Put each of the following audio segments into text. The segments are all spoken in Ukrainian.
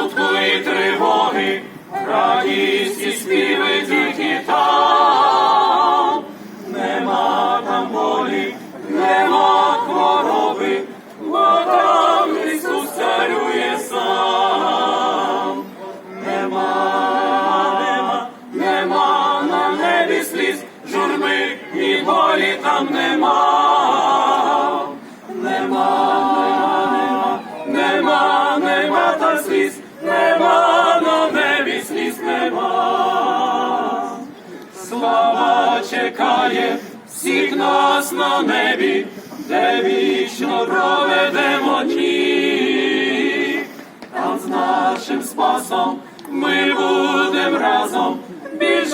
смутку і тривоги, радість і співи тільки там. Нема там болі, нема хвороби, бо там Ісус царює сам. Нема, нема, нема на небі сліз, журби і болі там нема. Нема на небі сліз, нема. Слава чекає всіх нас на небі, де вічно проведемо дні. Там з нашим спасом ми будемо разом, більш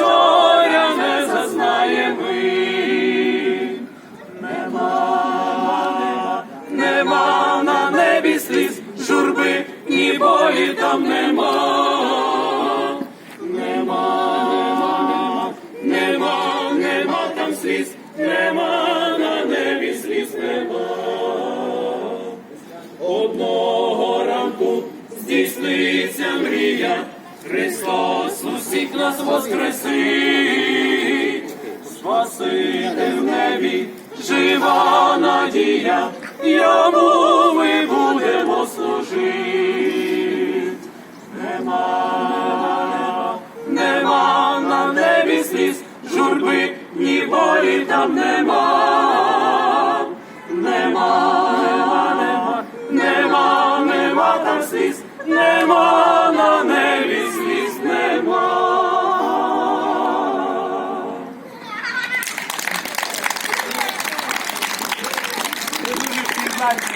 сліз, журби, ні болі там нема. Нема, нема, нема, нема там сліз, нема на небі сліз, нема. Одного ранку здійсниться мрія, Христос усіх нас воскресить, Спаситель в небі, жива надія, йому служити. Нема, нема на небі сліз, журби, ні болі там нема. Нема, нема, нема, нема, там сліз, нема на небі сліз, нема.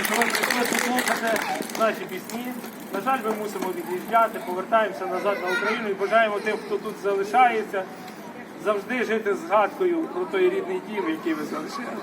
Що ви наші пісні. На жаль, ми мусимо від'їжджати, повертаємося назад на Україну і бажаємо тим, хто тут залишається, завжди жити згадкою про той рідний дім, який ви залишили.